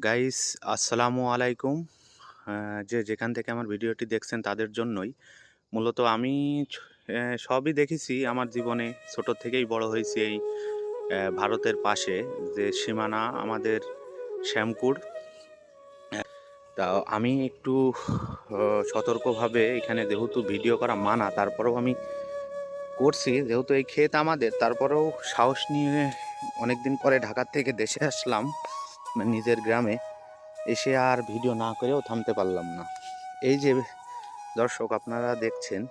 Guys আসসালামু আলাইকুম। যে যেখান থেকে আমার ভিডিওটি দেখছেন তাদের জন্যই। মূলত আমি সবই দেখেছি আমার জীবনে। ছোট থেকেই বড় হয়েছি এই ভারতের পাশে যে সীমানা আমাদের শ্যামকুর তা আমি একটু সতর্কভাবে এখানে যেহেতু ভিডিও করা মানা, তারপরেও আমি করছি। যেহেতু এই ক্ষেত আমাদের, তারপরেও সাহস নিয়ে অনেকদিন পরে ঢাকার থেকে দেশে আসলাম। নিজের গ্রামে এসে আর ভিডিও না করেও থামতে পারলাম না। এই যে দর্শক আপনারা দেখছেন,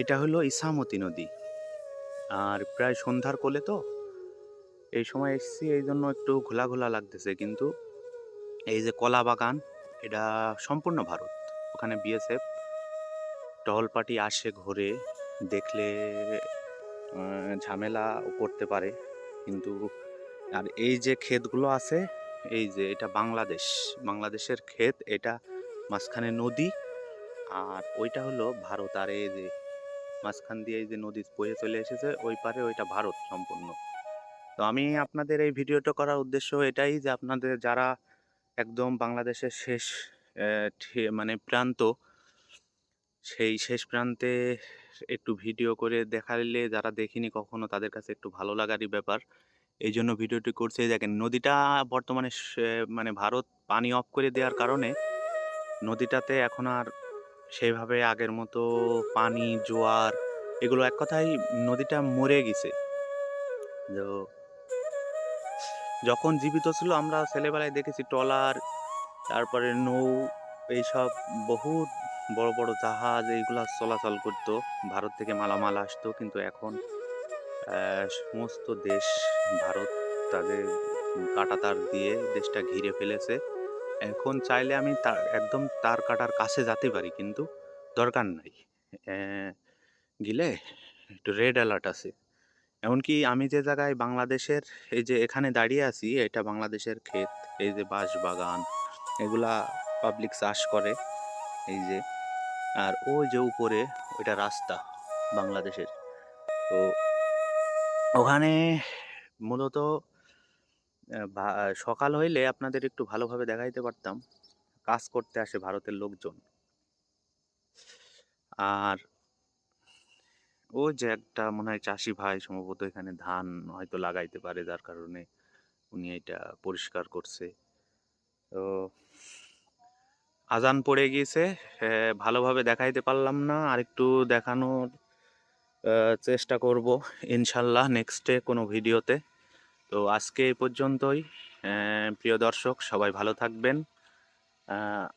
এটা হলো ইসামতি নদী। আর প্রায় সন্ধ্যার কোলে তো এই সময় এসেছি, এই জন্য একটু ঘোলা ঘোলা লাগতেছে। কিন্তু এই যে কলা বাগান, এটা সম্পূর্ণ ভারত। ওখানে বিএসএফ টহল পার্টি আসে ঘোরে, দেখলে ঝামেলা করতে পারে। কিন্তু আর এই যে ক্ষেতগুলো আছে, এই যে এটা বাংলাদেশ। বাংলাদেশের ক্ষেত, এটা মাঝখানে নদী আর ওইটা হলো ভারত। আর এই যে মাঝখান দিয়ে এই যে নদী বয়ে চলে এসেছে, ওই পারে ওইটা ভারত সম্পূর্ণ। তো আমি আপনাদের এই ভিডিওটা করার উদ্দেশ্য এটাই যে আপনাদের যারা একদম বাংলাদেশের শেষ মানে প্রান্ত, সেই শেষ প্রান্তে একটু ভিডিও করে দেখালে, যারা দেখিনি কখনো, তাদের কাছে একটু ভালো লাগারই ব্যাপার। এই জন্য ভিডিওটি করছে। দেখেন, নদীটা বর্তমানে মানে ভারত পানি অফ করে দেওয়ার কারণে নদীটাতে এখন আর সেইভাবে আগের মতো পানি, জোয়ার এগুলো এক কথায় নদীটা মরে গেছে। তো যখন জীবিত ছিল, আমরা ছেলেবেলায় দেখেছি ট্রলার, তারপরে নৌ, এইসব বহু বড় বড় জাহাজ, এইগুলা চলাচল করতো। ভারত থেকে মালামাল আসতো, কিন্তু এখন সমস্ত দেশ, ভারত তাদের কাটাতার দিয়ে দেশটা ঘিরে ফেলেছে। এখন চাইলে আমি তার, একদম তার কাটার কাছে যেতে পারি, কিন্তু দরকার নাই। গেলে একটু রেড অ্যালার্ট আছে। এমনকি আমি যে জায়গায় বাংলাদেশের, এই যে এখানে দাঁড়িয়ে আছি, এটা বাংলাদেশের ক্ষেত, এই যে বাঁশ বাগান এগুলা পাবলিক চাষ করে, এই যে। আর ওই যে উপরে, ওইটা রাস্তা বাংলাদেশের। তো ওখানে মূলত সকাল হইলে আপনাদের একটু ভালোভাবে দেখাইতে পারতাম। কাজ করতে আসে ভারতের লোকজন। আর ও যে একটা মনে হয় চাষি ভাই সম্ভবত এখানে ধান হয়তো লাগাইতে পারে, যার কারণে উনি এটা পরিষ্কার করছে। তো আজান পড়ে গিয়েছে ভালোভাবে দেখাইতে পারলাম না। আর একটু দেখানোর চেষ্টা করব ইনশাল্লাহ নেক্সটে কোনো ভিডিওতে। তো আজকে এই পর্যন্তই। প্রিয় দর্শক, সবাই ভালো থাকবেন।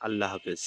আল্লাহ হাফেজ।